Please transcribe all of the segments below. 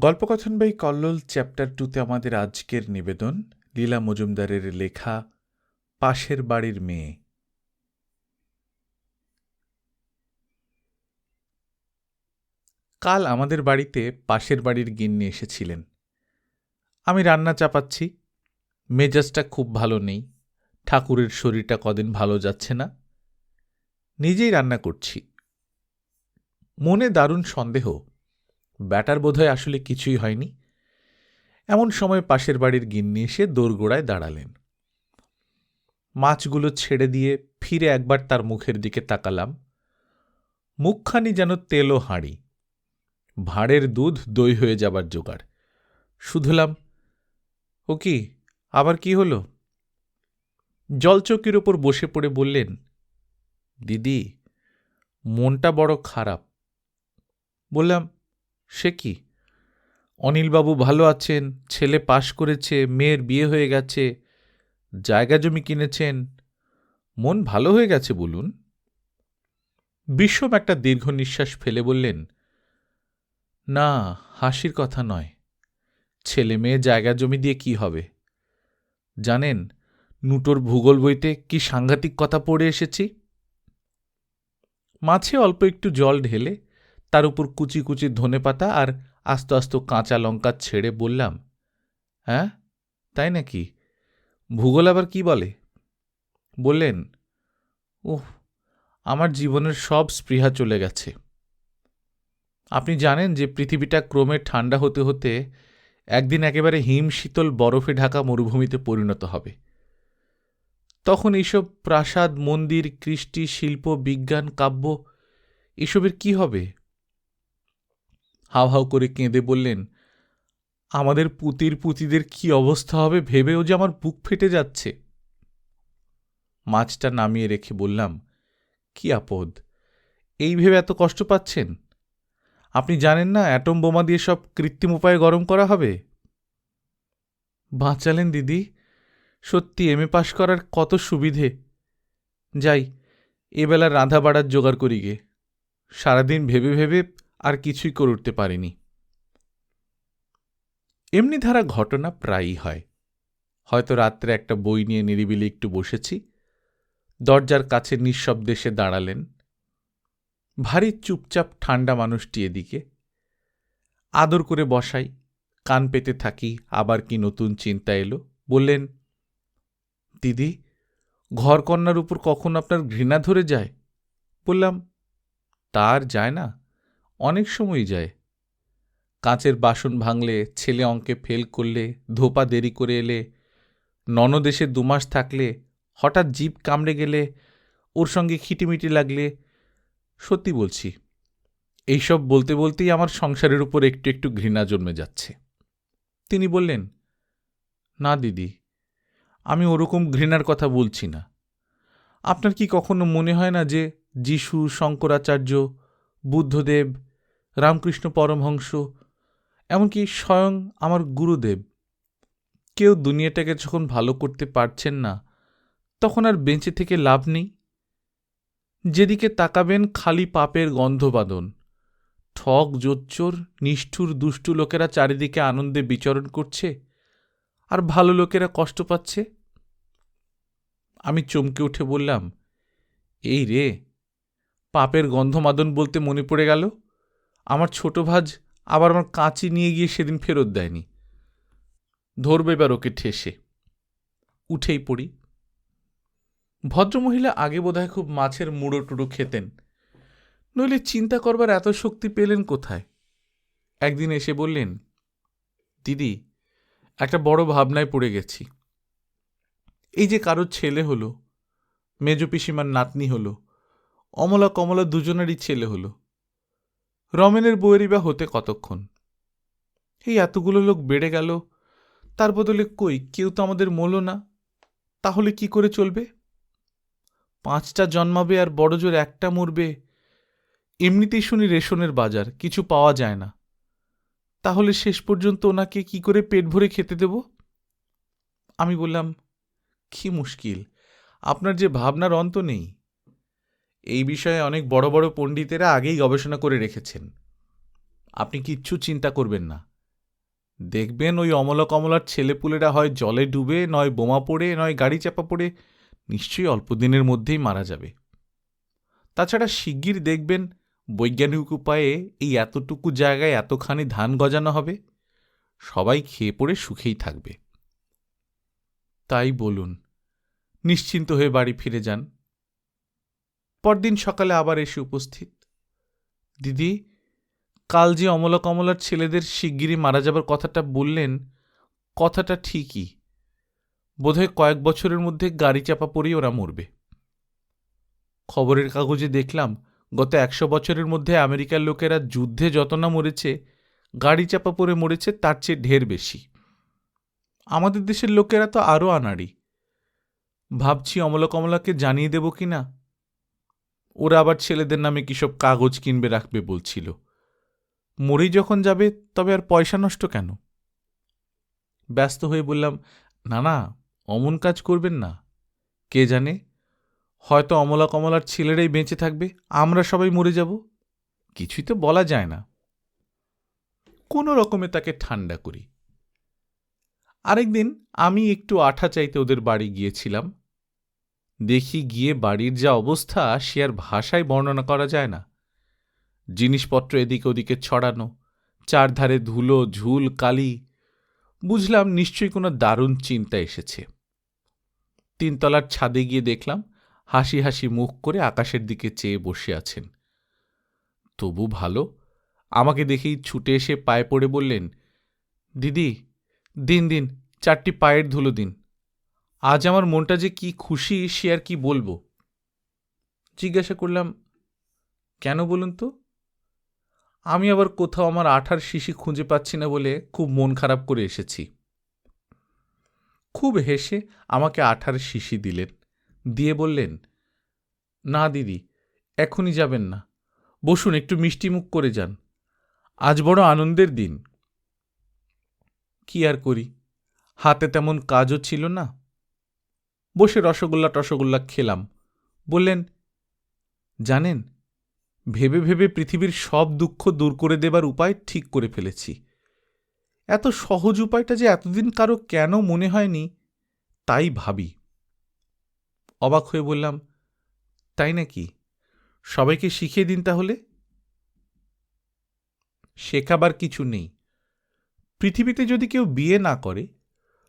গল্পকথন by Kallol, chapter টুতে আমাদের আজকের নিবেদন, লীলা মজুমদারের লেখা, পাশের বাড়ির মেয়ে। কাল আমাদের বাড়িতে পাশের বাড়ির গিন্নি এসেছিলেন। আমি রান্না চাপাচ্ছি, মেজাজটা খুব ভালো নেই, ঠাকুরের শরীরটা কদিন ভালো যাচ্ছে না। নিজেই রান্না করছি। মনে দারুণ সন্দেহ ব্যাটার বোধহয় আসলে কিছুই হয়নি। এমন সময় পাশের বাড়ির গিন্নি এসে দোরগোড়ায় দাঁড়ালেন। মাছগুলো ছেড়ে দিয়ে ফিরে একবার তার মুখের দিকে তাকালাম। মুখখানি যেন তেলো হাঁড়ি। ভাঁড়ের দুধ দই হয়ে যাবার জোগাড়। শুধলাম, ও কি, আবার কি হলো? জলচৌকির ওপর বসে পড়ে বললেন, দিদি, মনটা বড় খারাপ। বললাম সে কি? অনিলবাবু ভালো আছেন, ছেলে পাশ করেছে, মেয়ের বিয়ে হয়ে গেছে, জায়গা জমি কিনেছেন, মন ভালো হয়ে গেছে বলুন। বিশ্বম একটা দীর্ঘ নিঃশ্বাস ফেলে বললেন, না, হাসির কথা নয়। ছেলে মেয়ে জায়গা জমি দিয়ে কি হবে? জানেন, নুটোর ভূগোল বইতে কি সাংঘাতিক কথা পড়ে এসেছি? মাছে অল্প একটু জল ঢেলে তার উপর কুচি কুচি ধনেপাতা আর আস্ত আস্ত কাঁচা লঙ্কা ছেড়ে বললাম হ্যাঁ? তাই নাকি? ভূগোল আবার কি বলে? বললেন ওহ আমার জীবনের সব স্পৃহা চলে গেছে। আপনি জানেন যে পৃথিবীটা ক্রমে ঠান্ডা হতে হতে একদিন একেবারে হিম শীতল বরফে ঢাকা মরুভূমিতে পরিণত হবে। তখন এইসব প্রাসাদ, মন্দির, কৃষ্টি, শিল্প, বিজ্ঞান, কাব্য, এসবের কি হবে? হাউ হাউ করে কেঁদে বললেন, আমাদের পুতির পুতিদের কি অবস্থা হবে ভেবেও যে আমার বুক ফেটে যাচ্ছে? মাছটা নামিয়ে রেখে বললাম, কি আপদ, এই ভেবে এত কষ্ট পাচ্ছেন? আপনি জানেন না অ্যাটম বোমা দিয়ে সব কৃত্রিম উপায়ে গরম করা হবে? বাঁচালেন দিদি, সত্যি এম এ পাশ করার কত সুবিধে। যাই এবেলা রাঁধা বাড়ার জোগাড় করি গে। সারাদিন ভেবে ভেবে আর কিছুই করে উঠতে পারিনি। এমনি ধারা ঘটনা প্রায়ই হয়। হয়তো রাত্রে একটা বই নিয়ে নিরিবিলি একটু বসেছি। দরজার কাছে নিঃশব্দে সে দাঁড়ালেন। ভারী চুপচাপ ঠান্ডা মানুষটি এদিকে। আদর করে বসাই, কান পেতে থাকি, আবার কি নতুন চিন্তা এলো? বললেন, দিদি ঘরকন্যার উপর কখন আপনার ঘৃণা ধরে যায়? বললাম তার যায় না। অনেক সময়ই যায়। কাঁচের বাসন ভাঙলে, ছেলে অঙ্কে ফেল করলে, ধোপা দেরি করে এলে, ননদেশে দুমাস থাকলে, হঠাৎ জীব কামড়ে গেলে, ওর সঙ্গে খিটিমিটি লাগলে, সত্যি বলছি, এইসব বলতে বলতেই আমার সংসারের উপর একটু একটু ঘৃণা জন্মে যাচ্ছে। তিনি বললেন, না দিদি, আমি ওরকম ঘৃণার কথা বলছি না। আপনার কি কখনো মনে হয় না যে, যিশু, শঙ্করাচার্য, বুদ্ধদেব রামকৃষ্ণ পরমহংস, এমনকি স্বয়ং আমার গুরুদেব। কেউ দুনিয়াটাকে যখন ভালো করতে পারছেন না, তখন আর বেঁচে থেকে লাভ নেই। যেদিকে তাকাবেন খালি পাপের গন্ধবাদন ঠক জোচ্চোর, নিষ্ঠুর, দুষ্টু লোকেরা চারিদিকে আনন্দে বিচরণ করছে, আর ভালো লোকেরা কষ্ট পাচ্ছে। আমি চমকে উঠে বললাম, এই রে, পাপের গন্ধমাদন বলতে মনে পড়ে গেল? আমার ছোট ভাজ আবার আমার কাঁচি নিয়ে গিয়ে সেদিন ফেরত দেয়নি। ধরবে এবার ওকে ঠেসে। উঠেই পড়ি। ভদ্রমহিলা আগে বোধহয় খুব মাছের মুড়ো টুড়ো খেতেন। নইলে চিন্তা করবার এত শক্তি পেলেন কোথায়? একদিন এসে বললেন, দিদি, একটা বড় ভাবনায় পড়ে গেছি। এই যে কারোর ছেলে হলো, মেজ পিসিমার নাতনি হলো, অমলা কমলা দুজনেরই ছেলে হলো রমেনের বইয়েরই বা হতে কতক্ষণ? এই এতগুলো লোক বেড়ে গেল, তার বদলে কই, কেউ তো আমাদের মলো না। তাহলে কি করে চলবে? পাঁচটা জন্মাবে আর বড় জোর একটা মরবে, এমনিতেই শুনি রেশনের বাজার, কিছু পাওয়া যায় না। তাহলে শেষ পর্যন্ত ওনাকে কি করে পেট ভরে খেতে দেব? আমি বললাম, কি মুশকিল, আপনার যে ভাবনার অন্ত নেই। এই বিষয়ে অনেক বড় বড় পণ্ডিতেরা আগেই গবেষণা করে রেখেছেন। আপনি কিচ্ছু চিন্তা করবেন না। দেখবেন ওই অমলা কমলার ছেলেপুলেরা হয় জলে ডুবে, নয় বোমা পড়ে, নয় গাড়ি চাপা পড়ে, নিশ্চয়ই অল্প দিনের মধ্যেই মারা যাবে। তাছাড়া শিগগির দেখবেন বৈজ্ঞানিক উপায়ে এই এতটুকু জায়গায় এতখানি ধান গজানো হবে। সবাই খেয়ে পড়ে সুখেই থাকবে। তাই বলুন, নিশ্চিন্ত হয়ে বাড়ি ফিরে যান। পরদিন সকালে আবার এসে উপস্থিত। দিদি, কাল যে অমলা কমলার ছেলেদের শিগগিরই মারা যাবার কথাটা বললেন, কথাটা ঠিকই। বোধহয় কয়েক বছরের মধ্যে গাড়ি চাপা পড়েই ওরা মরবে। খবরের কাগজে দেখলাম, গত একশো বছরের মধ্যে আমেরিকার লোকেরা যুদ্ধে যত না মরেছে, গাড়ি চাপা পড়ে মরেছে তার চেয়ে ঢের বেশি। আমাদের দেশের লোকেরা তো আরও আনাড়ি। ভাবছি অমলা কমলাকে জানিয়ে দেব কি না ওরা আবার ছেলেদের নামে কিসব কাগজ কিনবে রাখবে বলছিল। মরেই যখন যাবে, তবে আর পয়সা নষ্ট কেন? ব্যস্ত হয়ে বললাম, না না, অমন কাজ করবেন না। কে জানে, হয়তো অমলা কমলার ছেলেরাই বেঁচে থাকবে, আমরা সবাই মরে যাব। কিছুই তো বলা যায় না। কোনো রকমে তাকে ঠান্ডা করি। আরেকদিন আমি একটু আঠা চাইতে ওদের বাড়ি গিয়েছিলাম। দেখি গিয়ে বাড়ির যা অবস্থা, সে আর ভাষায় বর্ণনা করা যায় না। জিনিসপত্র এদিকে ওদিকে ছড়ানো, চারধারে ধুলো, ঝুল, কালি, বুঝলাম নিশ্চয়ই কোনো দারুণ চিন্তা এসেছে। তিনতলার ছাদে গিয়ে দেখলাম, হাসি হাসি মুখ করে আকাশের দিকে চেয়ে বসে আছেন। তবু ভালো, আমাকে দেখেই ছুটে এসে পায়ে পড়ে বললেন, দিদি, দিন দিন, চারটি পায়ের ধুলো দিন। আজ আমার মনটা যে কি খুশি, সে আর কি বলব? জিজ্ঞাসা করলাম, কেন বলুন তো? আমি আবার কোথাও আমার আঠার শিশি খুঁজে পাচ্ছি না বলে খুব মন খারাপ করে এসেছি। খুব হেসে আমাকে আঠার শিশি দিলেন। দিয়ে বললেন, না দিদি, এখনই যাবেন না। বসুন, একটু মিষ্টি মুখ করে যান। আজ বড় আনন্দের দিন। কি আর করি? হাতে তেমন কাজও ছিল না। বসে রসগোল্লা টসগোল্লা খেলাম। বললেন, জানেন, ভেবে ভেবে পৃথিবীর সব দুঃখ দূর করে দেবার উপায় ঠিক করে ফেলেছি। এত সহজ উপায়টা যে এতদিন কারও কেন মনে হয়নি, তাই ভাবি। অবাক হয়ে বললাম, তাই নাকি? সবাইকে শিখিয়ে দিন তাহলে? শেখাবার কিছু নেই। পৃথিবীতে যদি কেউ বিয়ে না করে,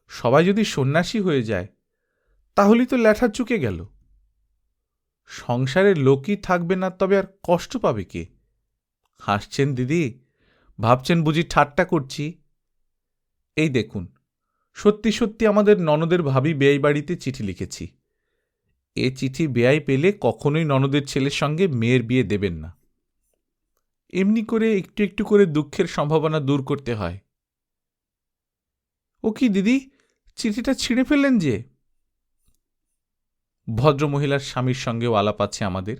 সবাই যদি সন্ন্যাসী হয়ে যায় তাহলেই তো ল্যাঠা চুকে গেল। সংসারের লোকই থাকবে না, তবে আর কষ্ট পাবে কে? হাসছেন দিদি, ভাবছেন বুঝি ঠাট্টা করছি। এই দেখুন, সত্যি সত্যি আমাদের ননদের ভাবি বেয়াই বাড়িতে চিঠি লিখেছি। এ চিঠি বেয়াই পেলে কখনোই ননদের ছেলের সঙ্গে মেয়ের বিয়ে দেবেন না। এমনি করে একটু একটু করে দুঃখের সম্ভাবনা দূর করতে হয়। ও কি দিদি, চিঠিটা ছিঁড়ে ফেললেন যে? ভদ্রমহিলার স্বামীর সঙ্গেও আলাপ আছে আমাদের।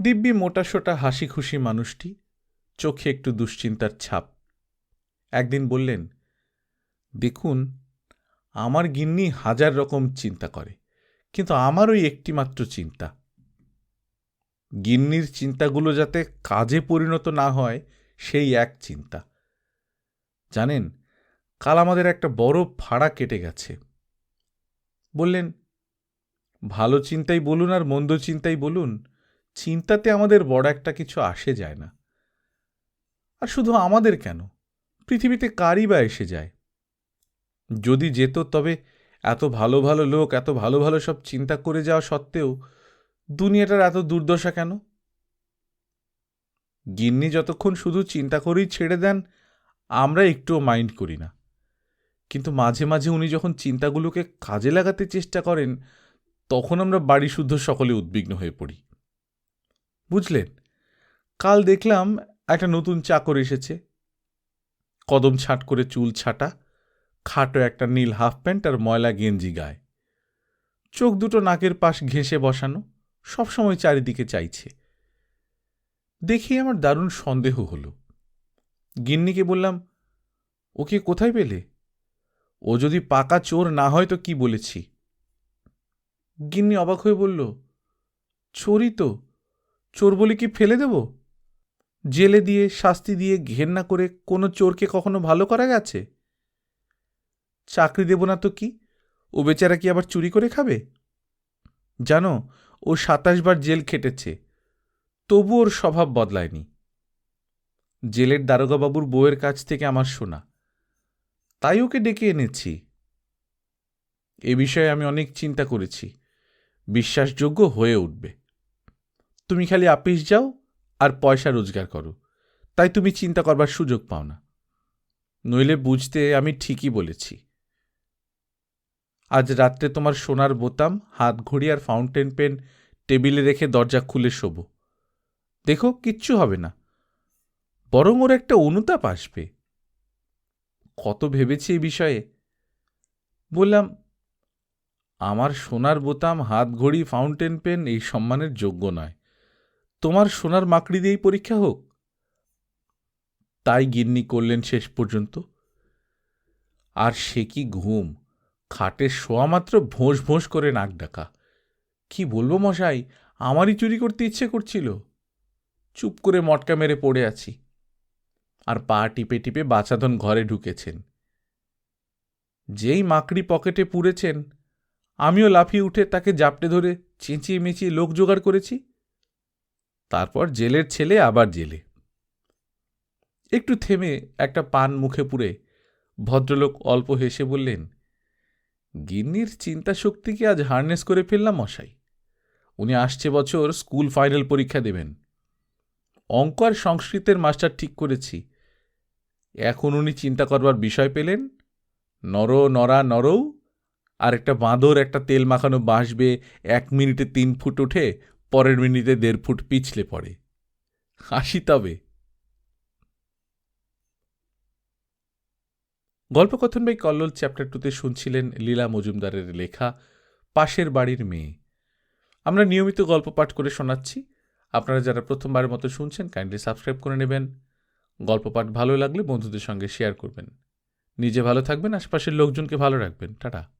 দিব্যি মোটাসোটা হাসি খুশি মানুষটি চোখে একটু দুশ্চিন্তার ছাপ। একদিন বললেন, দেখুন, আমার গিন্নি হাজার রকম চিন্তা করে, কিন্তু আমার ওই একটিমাত্র চিন্তা। গিন্নির চিন্তাগুলো যাতে কাজে পরিণত না হয়, সেই এক চিন্তা। জানেন, কাল আমাদের একটা বড় ভাড়া কেটে গেছে। বললেন ভালো চিন্তাই বলুন আর মন্দ চিন্তাই বলুন, চিন্তাতে আমাদের বড় একটা কিছু আসে যায় না। আর শুধু আমাদের কেন? পৃথিবীতে কারই বা এসে যায়। যদি যেত তবে এত ভালো ভালো লোক, এত ভালো ভালো সব চিন্তা করে যাওয়া সত্ত্বেও দুনিয়াটার এত দুর্দশা কেন? গিন্নি যতক্ষণ শুধু চিন্তা করেই ছেড়ে দেন, আমরা একটুও মাইন্ড করি না। কিন্তু মাঝে মাঝে উনি যখন চিন্তাগুলোকে কাজে লাগাতে চেষ্টা করেন তখন আমরা বাড়ি শুদ্ধ সকলে উদ্বিগ্ন হয়ে পড়ি। বুঝলেন? কাল দেখলাম একটা নতুন চাকর এসেছে। কদম ছাট করে চুল ছাটা, খাটো একটা নীল হাফ প্যান্ট আর ময়লা গেঞ্জি গায়ে। চোখ দুটো নাকের পাশ ঘেঁষে বসানো, সবসময় চারিদিকে চাইছে। দেখি আমার দারুণ সন্দেহ হলো। গিন্নিকে বললাম, ওকে কোথায় পেলে? ও যদি পাকা চোর না হয় তো কি বলেছি? গিন্নি অবাক হয়ে বলল, চোরই তো। চোর বলে কি ফেলে দেব? জেলে দিয়ে, শাস্তি দিয়ে ঘেন্না করে কোনো চোরকে কখনো ভালো করা গেছে? চাকরি দেব না তো কি? ও বেচারা কি আবার চুরি করে খাবে? জানো, ও সাতাশ বার জেল খেটেছে, তবু ওর স্বভাব বদলায়নি। জেলের দারোগাবাবুর বউয়ের কাছ থেকে আমার শোনা। তাই ওকে ডেকে এনেছি। এ বিষয়ে আমি অনেক চিন্তা করেছি। বিশ্বাসযোগ্য হয়ে উঠবে। তুমি খালি আপিস যাও আর পয়সা রোজগার করো। তাই তুমি চিন্তা করবার সুযোগ পাও না। নইলে বুঝতে আমি ঠিকই বলেছি। আজ রাত্রে তোমার সোনার বোতাম, হাত ঘড়ি আর ফাউন্টেন পেন টেবিলে রেখে দরজা খুলে শোবো। দেখো, কিচ্ছু হবে না। বরং ওর একটা অনুতাপ আসবে। কত ভেবেছি এই বিষয়ে। বললাম আমার সোনার বোতাম, হাত ঘড়ি ফাউন্টেন পেন এই সম্মানের যোগ্য নয়। তোমার সোনার মাকড়ি দিয়েই পরীক্ষা হোক। তাই গিন্নি করলেন শেষ পর্যন্ত। আর সে কি ঘুম? খাটে শোয়া মাত্র ভোঁস ভোঁস করে নাক ডাকা। কি বলব মশাই, আমারই চুরি করতে ইচ্ছে করছিল। চুপ করে মটকা মেরে পড়ে আছি। আর পা টিপে টিপে বাচাধন ঘরে ঢুকেছেন। যেই মাকড়ি পকেটে পুড়েছেন আমিও লাফিয়ে উঠে তাকে জাপটে ধরে চেঁচিয়ে মেঁচিয়ে লোক জোগাড় করেছি। তারপর জেলের ছেলে আবার জেলে। একটু থেমে একটা পান মুখে পুরে ভদ্রলোক অল্প হেসে বললেন, গিন্নির চিন্তা শক্তিকে আজ হার্নেস করে ফেললাম মশাই? উনি আসছে বছর স্কুল ফাইনাল পরীক্ষা দেবেন। অঙ্ক আর সংস্কৃতের মাস্টার ঠিক করেছি। এখন উনি চিন্তা করবার বিষয় পেলেন। নর নরা নরৌ আর একটা বাঁদর একটা তেল মাখানো বাঁশবে এক মিনিটে তিন ফুট ওঠে, পরের মিনিটে দেড় ফুট পিছলে পড়ে। হাসি তবে। গল্পকথন বাই কল্লোল চ্যাপ্টার টুতে শুনছিলেন লীলা মজুমদারের লেখা পাশের বাড়ির মেয়ে। আমরা নিয়মিত গল্প পাঠ করে শোনাচ্ছি। আপনারা যারা প্রথমবারের মতো শুনছেন কাইন্ডলি সাবস্ক্রাইব করে নেবেন। গল্প পাঠ ভালো লাগলে বন্ধুদের সঙ্গে শেয়ার করবেন। নিজে ভালো থাকবেন, আশপাশের লোকজনকে ভালো রাখবেন। টাটা।